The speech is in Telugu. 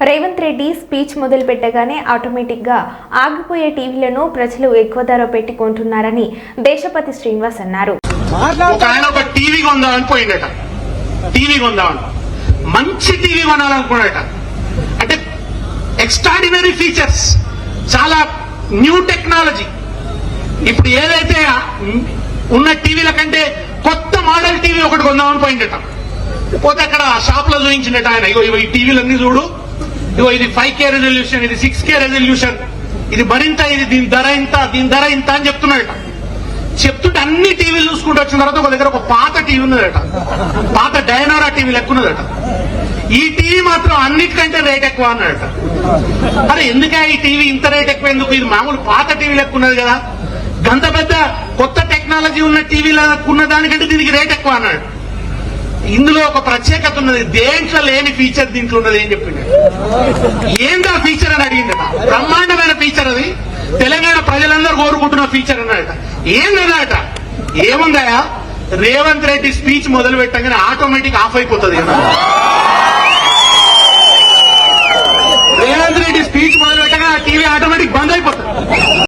రేవంత్ రెడ్డి స్పీచ్ మొదలు పెట్టగానే ఆటోమేటిక్గా ఆగిపోయే టీవీలను ప్రజలు ఎక్కువ ధర పెట్టి కొంటున్నారని దేశపతి శ్రీనివాస్ అన్నారు. టీవీ కొందామని పోయిండట టీవీ కొందామని. మంచి టీవీ కొనాలనుకున్నాడట. అంటే ఎక్స్ట్రాడినరీ ఫీచర్స్ చాలా న్యూ టెక్నాలజీ ఇప్పుడు ఏదైతే ఉన్న టీవీల కంటే కొత్త మోడల్ టీవీ ఒకటి కొందామని పోయిండట పోతే అక్కడ షాప్లో చూపించిండట ఆయన ఇగో ఇగో ఈ టీవీలన్నీ చూడు. ఇదిగో ఇది ఫైవ్ కే రెజల్యూషన్ ఇది సిక్స్ కే రెజల్యూషన్ ఇది మరింత ఇది దీని ధర ఇంత దీని ధర ఇంత అని చెప్తున్నాడట. చెప్తుంటే అన్ని టీవీలు చూసుకుంటూ వచ్చిన తర్వాత ఒక దగ్గర ఒక పాత టీవీ ఉన్నదట. పాత డైనారా టీవీ లెక్క ఉన్నదట ఈ టీవీ మాత్రం అన్నిటికంటే రేట్ ఎక్కువ అన్నాడట. అరే ఎందుకే ఈ టీవీ ఇంత రేట్ ఎక్కువ ఎందుకు ఇది మామూలు పాత టీవీ లెక్క ఉన్నది కదా. గంత పెద్ద కొత్త టెక్నాలజీ ఉన్న టీవీలకు ఉన్న దానికంటే దీనికి రేట్ ఎక్కువ అన్నాడు. ఇందులో ఒక ప్రత్యేకత ఉన్నది. దేంట్లో లేని ఫీచర్ దీంట్లో ఉన్నది ఏం చెప్పిండు? ఏందా ఫీచర్ అని అడిగిందట బ్రహ్మాండమైన ఫీచర్ అది. తెలంగాణ ప్రజలందరూ కోరుకుంటున్న ఫీచర్ అన్నాడట. ఏందన్నట ఏముందయా రేవంత్ రెడ్డి స్పీచ్ మొదలు పెట్టగానే ఆటోమేటిక్ ఆఫ్ అయిపోతుంది కదా. రేవంత్ రెడ్డి స్పీచ్ మొదలు పెట్టగా టీవీ ఆటోమేటిక్ బంద్ అయిపోతుంది.